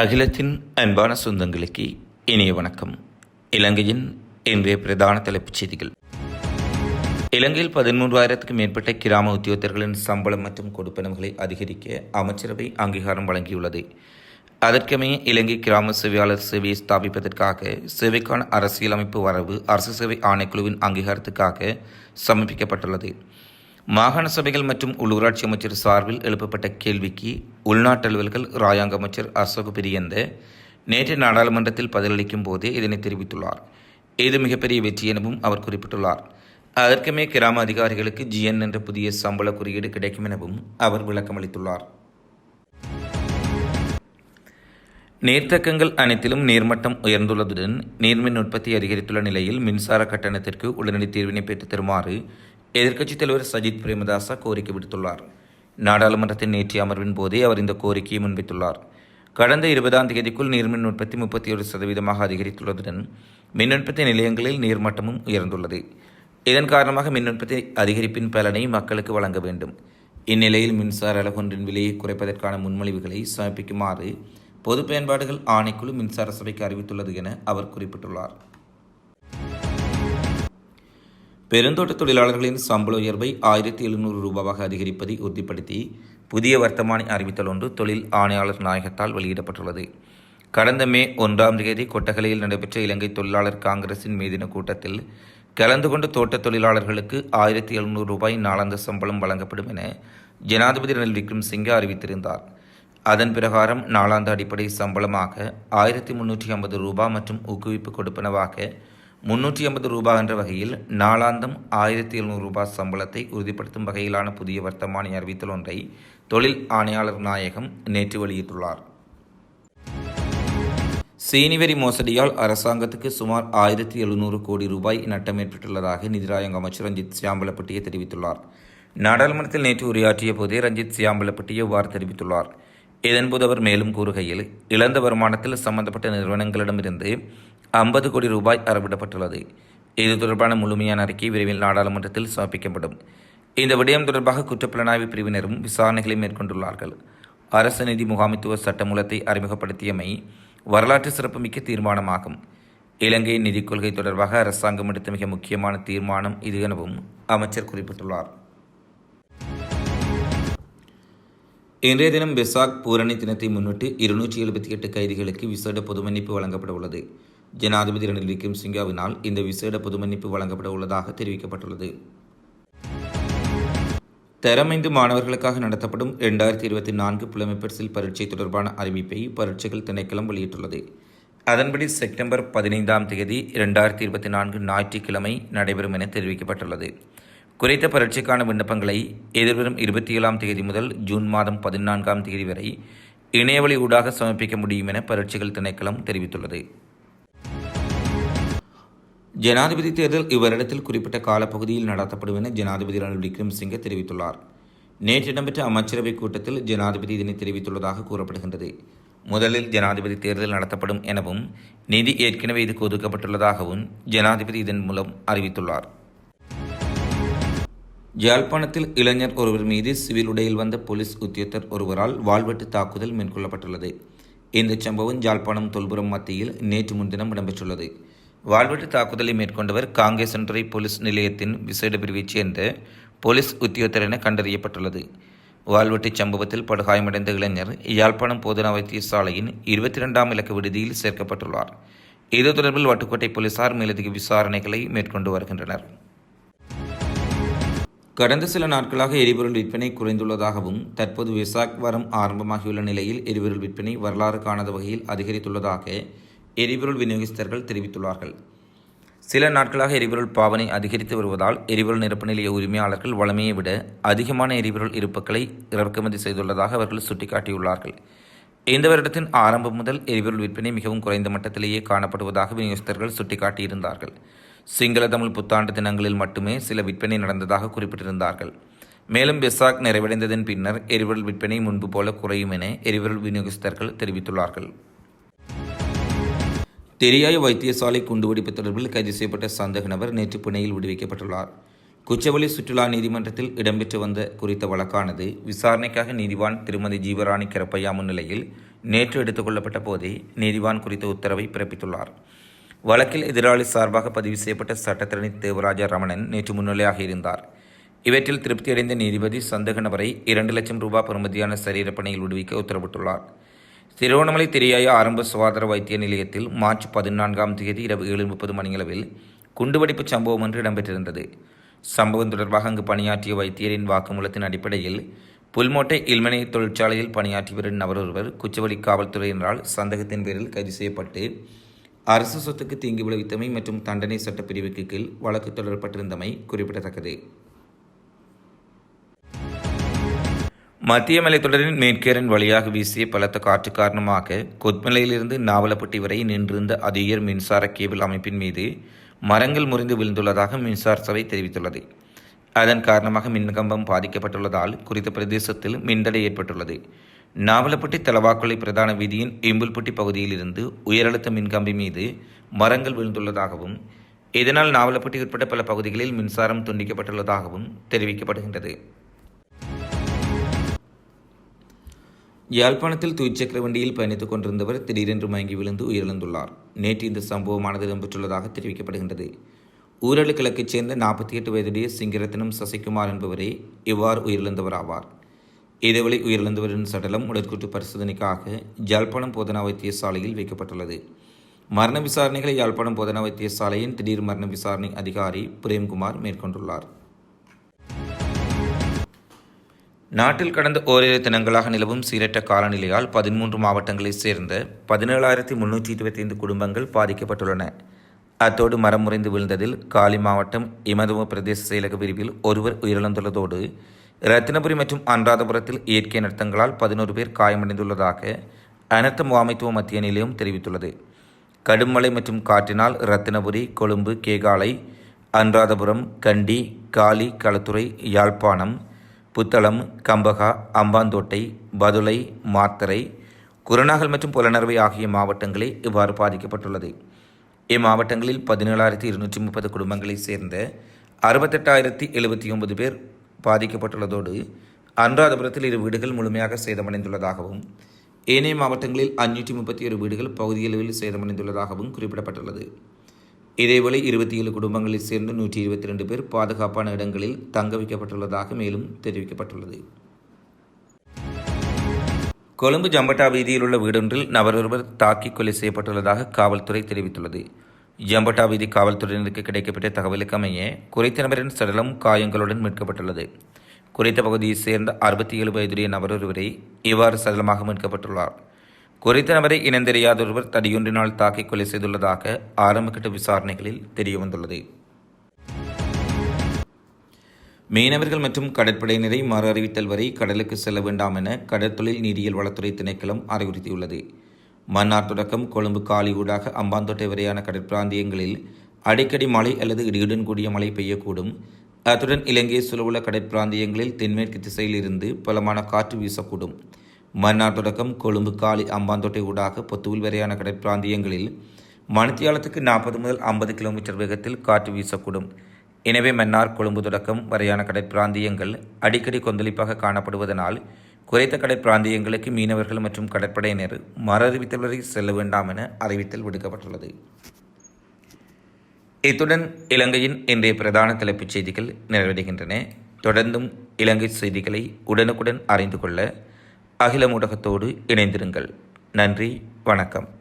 அகிலத்தின் அன்பான சொந்தங்களுக்கு இனிய வணக்கம். இலங்கையின் இன்றைய பிரதான தலைப்புச் செய்திகள். இலங்கையில் பதிமூன்றாயிரத்துக்கும் மேற்பட்ட கிராம உத்தியோகத்தர்களின் சம்பளம் மற்றும் கொடுப்பனவுகளை அதிகரிக்க அமைச்சரவை அங்கீகாரம் வழங்கியுள்ளது. அதற்கமைய இலங்கை கிராம சேவையாளர் சேவையை ஸ்தாபிப்பதற்காக சேவைக்கான அரசியலமைப்பு வரவு அரசு சேவை ஆணைக்குழுவின் அங்கீகாரத்துக்காக சமர்ப்பிக்கப்பட்டுள்ளது. மாகாண சபைகள் மற்றும் உள்ளூராட்சி அமைச்சர் சார்பில் எழுப்பப்பட்ட கேள்விக்கு உள்நாட்டு அலுவல்கள் ராயாங்க அமைச்சர் அசோக் பிரியந்த நேற்று நாடாளுமன்றத்தில் பதிலளிக்கும் போதே இதனை தெரிவித்துள்ளார். இது மிகப்பெரிய வெற்றி எனவும் அவர் குறிப்பிட்டுள்ளார். அதற்குமே கிராம அதிகாரிகளுக்கு ஜிஎன் என்ற புதிய சம்பள குறியீடு கிடைக்கும் எனவும் அவர் விளக்கமளித்துள்ளார். நீர்த்தக்கங்கள் அனைத்திலும் நீர்மட்டம் உயர்ந்துள்ளதுடன் நீர்மின் உற்பத்தி அதிகரித்துள்ள நிலையில் மின்சார கட்டணத்திற்கு உடனடி தீர்வினை பெற்று தருமாறு எதிர்க்கட்சித் தலைவர் சஜித் பிரேமதாசா கோரிக்கை விடுத்துள்ளார். நாடாளுமன்றத்தின் நேற்றைய அமர்வின் போதே அவர் இந்த கோரிக்கையை முன்வைத்துள்ளார். கடந்த இருபதாம் தேதிக்குள் நீர்மின் உற்பத்தி முப்பத்தி ஒரு சதவீதமாக அதிகரித்துள்ளதுடன் மின் உற்பத்தி நிலையங்களில் நீர்மட்டமும் உயர்ந்துள்ளது. இதன் காரணமாக மின் உற்பத்தி அதிகரிப்பின் பலனை மக்களுக்கு வழங்க வேண்டும். இந்நிலையில் மின்சார அலகொன்றின் விலையை குறைப்பதற்கான முன்மொழிவுகளை சமர்ப்பிக்குமாறு பொது பயன்பாடுகள் ஆணைக்குழு மின்சார சபைக்கு அறிவித்துள்ளது என அவர் குறிப்பிட்டுள்ளார். பெருந்தோட்ட தொழிலாளர்களின் சம்பள உயர்வை ஆயிரத்தி எழுநூறு ரூபாவாக அதிகரிப்பதை உறுதிப்படுத்தி புதிய வர்த்தமானி அறிவித்தல் ஒன்று தொழில் ஆணையாளர் நாயகத்தால் வெளியிடப்பட்டுள்ளது. கடந்த மே ஒன்றாம் தேதி கொட்டகலையில் நடைபெற்ற இலங்கை தொழிலாளர் காங்கிரசின் மீதின கூட்டத்தில் கலந்து கொண்ட தோட்ட தொழிலாளர்களுக்கு ஆயிரத்தி எழுநூறு ரூபாய் நாளாந்த சம்பளம் வழங்கப்படும் என ஜனாதிபதி ரணில் விக்ரம்சிங்கே அறிவித்திருந்தார். அதன் பிரகாரம் நாளாந்த அடிப்படை சம்பளமாக ஆயிரத்தி முன்னூற்றி ஐம்பது ரூபாய் மற்றும் ஊக்குவிப்பு கொடுப்பனவாக முன்னூற்றி ஐம்பது ரூபாய் என்ற வகையில் நாளாந்தம் ஆயிரத்தி எழுநூறு ரூபாய் சம்பளத்தை உறுதிப்படுத்தும் வகையிலான புதிய வர்த்தமானி அறிவித்தல் ஒன்றை தொழில் ஆணையாளர் நாயகம் நேற்று வெளியிட்டுள்ளார். சீனிவரி மோசடியால் அரசாங்கத்துக்கு சுமார் ஆயிரத்தி எழுநூறு கோடி ரூபாய் நட்டம் ஏற்பட்டுள்ளதாக நிதிராயங்க அமைச்சர் ரஞ்சித் சியாம்பலப்பட்டியை தெரிவித்துள்ளார். நாடாளுமன்றத்தில் நேற்று உரையாற்றிய போதே ரஞ்சித் சியாம்பலப்பட்டியை இவ்வாறு தெரிவித்துள்ளார். இதன்போது அவர் மேலும் கூறுகையில் இழந்த வருமானத்தில் சம்பந்தப்பட்ட நிறுவனங்களிடமிருந்து ஐம்பது கோடி ரூபாய் அறவிடப்பட்டுள்ளது. இது தொடர்பான முழுமையான அறிக்கை விரைவில் நாடாளுமன்றத்தில் சமர்ப்பிக்கப்படும். இந்த விடயம் தொடர்பாக குற்றப்புலனாய்வு பிரிவினரும் விசாரணைகளை மேற்கொண்டுள்ளார்கள். அரசு நிதி முகாமைத்துவ சட்டமூலத்தை அறிமுகப்படுத்தியமை வரலாற்று சிறப்புமிக்க தீர்மானமாகும். இலங்கையின் நிதிக் கொள்கை தொடர்பாக அரசாங்கம் எடுத்த மிக முக்கியமான தீர்மானம் இது எனவும் அமைச்சர் குறிப்பிட்டுள்ளார். இன்றைய தினம் பெசாக் பூரணி தினத்தை முன்னிட்டு இருநூற்றி எழுபத்தி எட்டு கைதிகளுக்கு விசேட பொது மன்னிப்பு வழங்கப்பட உள்ளது. ஜனாதிபதி ரணில் விக்ரம்சிங்காவினால் இந்த விசேட பொது மன்னிப்பு வழங்கப்பட உள்ளதாக தெரிவிக்கப்பட்டுள்ளது. தரமைந்து மாணவர்களுக்காக நடத்தப்படும் இரண்டாயிரத்தி இருபத்தி நான்கு புலமைப்பரிசில் பரீட்சை தொடர்பான அறிவிப்பை பரீட்சைகள் திணைக்களம் வெளியிட்டுள்ளது. அதன்படி செப்டம்பர் பதினைந்தாம் தேதி இரண்டாயிரத்தி இருபத்தி நான்கு ஞாயிற்றுக்கிழமை நடைபெறும் என தெரிவிக்கப்பட்டுள்ளது. குறைத்த பரீட்சைக்கான விண்ணப்பங்களை எதிர்வரும் இருபத்தி ஏழாம் தேதி முதல் ஜூன் மாதம் பதினான்காம் தேதி வரை இணையவழி ஊடாக சமர்ப்பிக்க முடியும் என பரீட்சைகள் திணைக்களம் தெரிவித்துள்ளது. ஜனாதிபதி தேர்தல் இவரிடத்தில் குறிப்பிட்ட காலப்பகுதியில் நடத்தப்படும் என ஜனாதிபதி ரணில் விக்ரம்சிங்கே தெரிவித்துள்ளார். நேற்று இடம்பெற்ற அமைச்சரவைக் கூட்டத்தில் ஜனாதிபதி இதனை தெரிவித்துள்ளதாக கூறப்படுகின்றது. முதலில் ஜனாதிபதி தேர்தல் நடத்தப்படும் எனவும் நிதி ஏற்கனவே இதுக்கு ஒதுக்கப்பட்டுள்ளதாகவும் ஜனாதிபதி இதன் மூலம் அறிவித்துள்ளார். யாழ்ப்பாணத்தில் இளைஞர் ஒருவர் மீது சிவில் உடையில் வந்த போலீஸ் உத்தியோகத்தர் ஒருவரால் வாழ்வெட்டு தாக்குதல் மேற்கொள்ளப்பட்டுள்ளது. இந்த சம்பவம் யாழ்ப்பாணம் தொல்புரம் மத்தியில் நேற்று முன்தினம் இடம்பெற்றுள்ளது. வாழ்வெட்டு தாக்குதலை மேற்கொண்டவர் காங்கேசன்துறை போலீஸ் நிலையத்தின் விசேட பிரிவைச் சேர்ந்த போலீஸ் உத்தியோகத்தர் என கண்டறியப்பட்டுள்ளது. வாழ்வெட்டு சம்பவத்தில் படுகாயமடைந்த இளைஞர் யாழ்ப்பாணம் போதனா வைத்தியசாலையின் இருபத்தி இரண்டாம் இலக்க விடுதியில் சேர்க்கப்பட்டுள்ளார். இது தொடர்பில் வட்டுக்கோட்டை போலீசார் மேலதிக விசாரணைகளை மேற்கொண்டு வருகின்றனர். கடந்த சில நாட்களாக எரிபொருள் விற்பனை குறைந்துள்ளதாகவும் தற்போது விசாக் வாரம் ஆரம்பமாகியுள்ள நிலையில் எரிபொருள் விற்பனை வரலாறு காணாத வகையில் அதிகரித்துள்ளதாக எரிபொருள் விநியோகஸ்தர்கள் தெரிவித்துள்ளார்கள். சில நாட்களாக எரிபொருள் பாவனை அதிகரித்து வருவதால் எரிபொருள் நிரப்பு நிலைய உரிமையாளர்கள் வளமையை விட அதிகமான எரிபொருள் இருப்புக்களை இறக்குமதி செய்துள்ளதாக அவர்கள் சுட்டிக்காட்டியுள்ளார்கள். இந்த வருடத்தின் ஆரம்பம் முதல் எரிபொருள் விற்பனை மிகவும் குறைந்த மட்டத்திலேயே காணப்படுவதாக விநியோகஸ்தர்கள் சுட்டிக்காட்டியிருந்தார்கள். சிங்கள தமிழ் புத்தாண்டு தினங்களில் மட்டுமே சில விற்பனை நடந்ததாக குறிப்பிட்டிருந்தார்கள். மேலும் பெசாக் நிறைவடைந்ததன் பின்னர் எரிபொருள் விற்பனை முன்பு போல குறையும் என எரிபொருள் விநியோகஸ்தர்கள் தெரிவித்துள்ளார்கள். தெரியாய வைத்தியசாலை குண்டுவெடிப்பு தொடர்பில் கைது செய்யப்பட்ட சந்தேக நபர் நேற்று பிணையில் விடுவிக்கப்பட்டுள்ளார். குச்சவெளி சுற்றுலா நீதிமன்றத்தில் இடம்பெற்று வந்த குறித்த வழக்கானது விசாரணைக்காக நீதிவான் திருமதி ஜீவராணி கரப்பையா முன்னிலையில் நேற்று எடுத்துக் கொள்ளப்பட்ட போதே நீதிவான் குறித்த உத்தரவை பிறப்பித்துள்ளார். வழக்கில் எதிராளி சார்பாக பதிவு செய்யப்பட்ட சட்டத்திரணி தேவராஜா ரமணன் நேற்று முன்னிலையாக இருந்தார். இவற்றில் திருப்தியடைந்த நீதிபதி சந்தேக நபரை இரண்டு லட்சம் ரூபாய் பெறுமதியான சரீரப்பணியில் விடுவிக்க உத்தரவிட்டுள்ளார். திருவண்ணாமலை திரியாய ஆரம்ப சுகாதார வைத்திய நிலையத்தில் மார்ச் பதினான்காம் தேதி இரவு ஏழு முப்பது மணியளவில் குண்டுவெடிப்பு சம்பவம் ஒன்று இடம்பெற்றிருந்தது. சம்பவம் தொடர்பாக அங்கு பணியாற்றிய வைத்தியரின் வாக்குமூலத்தின் அடிப்படையில் புல்மோட்டை இல்மனை தொழிற்சாலையில் பணியாற்றி வரும் நபர் ஒருவர் குச்சவெளி காவல்துறையினரால் சந்தேகத்தின் பேரில் கைது செய்யப்பட்டு அரசு சொத்துக்கு தீங்கு விளைவித்தமை மற்றும் தண்டனை சட்டப்பிரிவுக்கு கீழ் வழக்கு தொடரப்பட்டிருந்தமை குறிப்பிடத்தக்கது. மத்திய மலைத்தொடரின் மேற்கேரன் வழியாக வீசிய பலத்த காற்று காரணமாக கொத்மலையிலிருந்து நாவலப்பட்டி வரை நின்றிருந்த அதிகர் மின்சார கேபிள் அமைப்பின் மீது மரங்கள் முறிந்து விழுந்துள்ளதாக மின்சார சபை தெரிவித்துள்ளது. அதன் காரணமாக மின்கம்பம் பாதிக்கப்பட்டுள்ளதால் குறித்த பிரதேசத்தில் மின்தடை ஏற்பட்டுள்ளது. நாவலப்பட்டி தலவாக்குளை பிரதான வீதியின் இம்புல்பட்டி பகுதியில் இருந்து உயரழுத்த மின்கம்பி மீது மரங்கள் விழுந்துள்ளதாகவும் இதனால் நாவலப்பட்டி உட்பட்ட பல பகுதிகளில் மின்சாரம் துண்டிக்கப்பட்டுள்ளதாகவும் தெரிவிக்கப்படுகின்றது. யாழ்ப்பாணத்தில் துய்ச்சக்கர வண்டியில் பயணித்துக் கொண்டிருந்தவர் திடீரென்று மயங்கி விழுந்து உயிரிழந்துள்ளார். நேற்று இந்த சம்பவமானது இடம்பெற்றுள்ளதாக தெரிவிக்கப்படுகின்றது. ஊரலு கிழக்கைச் சேர்ந்த நாற்பத்தி எட்டு வயதுடைய சிங்கரத்னம் சசிகுமார் என்பவரே இவ்வாறு உயிரிழந்தவர் ஆவார் இதேவேளை உயிரிழந்தவரின் சடலம் உடற்கூட்டு பரிசோதனைக்காக யாழ்ப்பாணம் போதனா வைத்தியசாலையில் வைக்கப்பட்டுள்ளது. மரண விசாரணைகளை யாழ்ப்பாணம் போதனா வைத்தியசாலையின் திடீர் மரண விசாரணை அதிகாரி பிரேம்குமார் மேற்கொண்டுள்ளார். நாட்டில் கடந்த ஓரிரு தினங்களாக நிலவும் சீரற்ற காலநிலையால் பதிமூன்று மாவட்டங்களைச் சேர்ந்த பதினேழாயிரத்தி முன்னூற்றி இருபத்தி ஐந்து குடும்பங்கள் பாதிக்கப்பட்டுள்ளன. அத்தோடு மரம் முறைந்து விழுந்ததில் காலி மாவட்டம் இமதுவ பிரதேச செயலக பிரிவில் ஒருவர் உயிரிழந்துள்ளதோடு ரத்தினபுரி மற்றும் அனுராதபுரத்தில் இயற்கை நர்த்தங்களால் பதினோரு பேர் காயமடைந்துள்ளதாக அனர்த்த முகாமைத்துவ மத்திய நிலையம் தெரிவித்துள்ளது. கடும் மழை மற்றும் காற்றினால் ரத்தினபுரி கொழும்பு கேகாலை அனுராதபுரம் கண்டி காலி களத்துறை யாழ்ப்பாணம் புத்தளம் கம்பகா அம்பாந்தோட்டை பதுளை மாத்தரை குருநாகல் மற்றும் புலனர்வை ஆகிய மாவட்டங்களே இவ்வாறு பாதிக்கப்பட்டுள்ளது. இம்மாவட்டங்களில் பதினேழாயிரத்தி இருநூற்றி முப்பது குடும்பங்களைச் சேர்ந்த அறுபத்தெட்டாயிரத்தி எழுபத்தி ஒன்பது பேர் பாதிக்கப்பட்டுள்ளதோடு அனுராதபுரத்தில் இரு வீடுகள் முழுமையாக சேதமடைந்துள்ளதாகவும் ஏனைய மாவட்டங்களில் அஞ்சூற்றி முப்பத்தி ஒரு வீடுகள் பகுதியளவில் சேதமடைந்துள்ளதாகவும் குறிப்பிடப்பட்டுள்ளது. இதேவேளை இருபத்தி ஏழு குடும்பங்களில் சேர்ந்து நூற்றி இருபத்தி ரெண்டு பேர் பாதுகாப்பான இடங்களில் தங்க வைக்கப்பட்டுள்ளதாக மேலும் தெரிவிக்கப்பட்டுள்ளது. கொழும்பு ஜம்பட்டா வீதியில் உள்ள வீடொன்றில் நபரொருவர் தாக்கி கொலை செய்யப்பட்டுள்ளதாக காவல்துறை தெரிவித்துள்ளது. ஜம்பட்டா வீதி காவல்துறையினருக்கு கிடைக்கப்பட்ட தகவலுக்கு அமைய குறித்த நபரின் சடலம் காயங்களுடன் மீட்கப்பட்டுள்ளது. குறித்த பகுதியைச் சேர்ந்த அறுபத்தி ஏழு வயதுடைய நபரொருவரை இவ்வாறு சடலமாக மீட்கப்பட்டுள்ளார். குறித்த நபரை இனந்தெரியாத ஒருவர் தடியொன்றினால் தாக்கி கொலை செய்துள்ளதாக ஆரம்பகட்ட விசாரணைகளில் தெரியவந்துள்ளது. மீனவர்கள் மற்றும் கடற்படையினரை மறு அறிவித்தல் வரை கடலுக்கு செல்ல வேண்டாம் என கடற்தொழில் நீரியல் வளத்துறை திணைக்களம் அறிவுறுத்தியுள்ளது. மன்னார் தொடக்கம் கொழும்பு காலி ஊடாக அம்பாந்தோட்டை வரையான கடற்பிராந்தியங்களில் அடிக்கடி மழை அல்லது இடியுடன் கூடிய மழை பெய்யக்கூடும். அத்துடன் இலங்கை சுலவுள்ள கடற்பிராந்தியங்களில் தென்மேற்கு திசையில் இருந்து பலமான காற்று வீசக்கூடும். மன்னார் தொடக்கம் கொழும்பு காலி அம்பாந்தோட்டை ஊடாக பொத்துவில் வரையான கடற்பிராந்தியங்களில் மணித்தியாலத்துக்கு நாற்பது முதல் ஐம்பது கிலோமீட்டர் வேகத்தில் காற்று வீசக்கூடும். எனவே மன்னார் கொழும்பு தொடக்கம் வரையான கடற்பிராந்தியங்கள் அடிக்கடி கொந்தளிப்பாக காணப்படுவதனால் குறைத்த கடற்பிராந்தியங்களுக்கு மீனவர்கள் மற்றும் கடற்படையினர் மறு அறிவித்தல் வரை செல்ல வேண்டாம் என அறிவித்தல் விடுக்கப்பட்டுள்ளது. இத்துடன் இலங்கையின் இன்றைய பிரதான தலைப்புச் செய்திகள் நிறைவடைகின்றன. தொடர்ந்தும் இலங்கை செய்திகளை உடனுக்குடன் அறிந்து கொள்ள அகில ஊடகத்தோடு இணைந்திருங்கள். நன்றி வணக்கம்.